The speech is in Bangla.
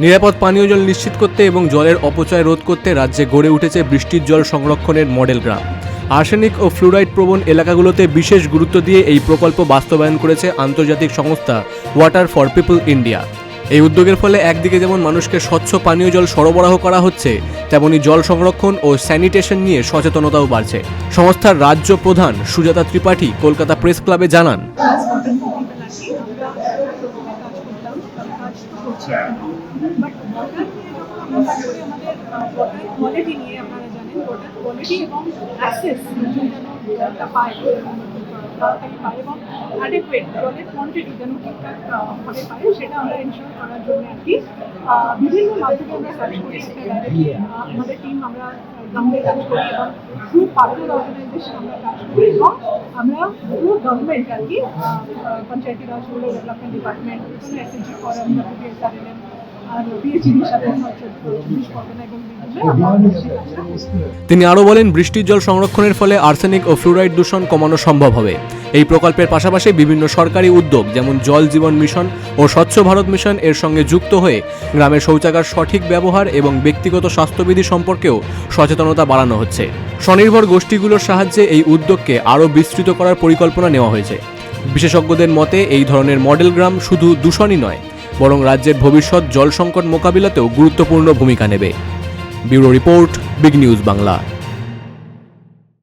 নিরাপদ পানীয় জল নিশ্চিত করতে এবং জলের অপচয় রোধ করতে রাজ্যে গড়ে উঠেছে বৃষ্টির জল সংরক্ষণের মডেল গ্রাম। আর্সেনিক ও ফ্লুরাইড প্রবণ এলাকাগুলোতে বিশেষ গুরুত্ব দিয়ে এই প্রকল্প বাস্তবায়ন করেছে আন্তর্জাতিক সংস্থা ওয়াটার ফর পিপল ইন্ডিয়া এই উদ্যোগের ফলে একদিকে যেমন মানুষকে স্বচ্ছ পানীয় জল সরবরাহ করা হচ্ছে, তেমনি জল সংরক্ষণ ও স্যানিটেশন নিয়ে সচেতনতাও বাড়ছে। সংস্থার রাজ্য প্রধান সুজাতা ত্রিপাঠী কলকাতা প্রেস ক্লাবে জানান। বাট ওয়াটার নিয়ে যখন আমরা কাজ করি আমাদের কোয়ালিটি নিয়ে আপনারা জানেন ওয়াটার কোয়ালিটি এবং অ্যাক্সেস যেন তাড়াতাড়ি পায় এবং অ্যাডেকুয়েট জলের কোয়ান্টিটি যেন ঠিকঠাক ভাবে পায় সেটা আমরা এনশিওর করার জন্য আর কি। বিভিন্ন মাধ্যমে আমরা কাজ করি আমাদের টিম আমরা গ্রামে কাজ করি এবং থ্রু পার্টনার অর্গানাইজেশন আমরা কাজ করি এবং আমরা থ্রু গভর্নমেন্ট আর কি Panchayati Raj rural development department SSG forum WSRLM তিনি আরও বলেন বৃষ্টির জল সংরক্ষণের ফলে আর্সেনিক ও ফ্লুরাইড দূষণ কমানো সম্ভব হবে। এই প্রকল্পের পাশাপাশি বিভিন্ন সরকারি উদ্যোগ যেমন জল জীবন মিশন ও স্বচ্ছ ভারত মিশন এর সঙ্গে যুক্ত হয়ে গ্রামের শৌচাগার সঠিক ব্যবহার এবং ব্যক্তিগত স্বাস্থ্যবিধি সম্পর্কেও সচেতনতা বাড়ানো হচ্ছে। স্বনির্ভর গোষ্ঠীগুলোর সাহায্যে এই উদ্যোগকে আরও বিস্তৃত করার পরিকল্পনা নেওয়া হয়েছে। বিশেষজ্ঞদের মতে এই ধরনের মডেল গ্রাম শুধু দূষণই নয় বরং রাজ্যের ভবিষ্যৎ জল সংকট মোকাবিলাতেও গুরুত্বপূর্ণ ভূমিকা নেবে। Bureau report big news Bangla.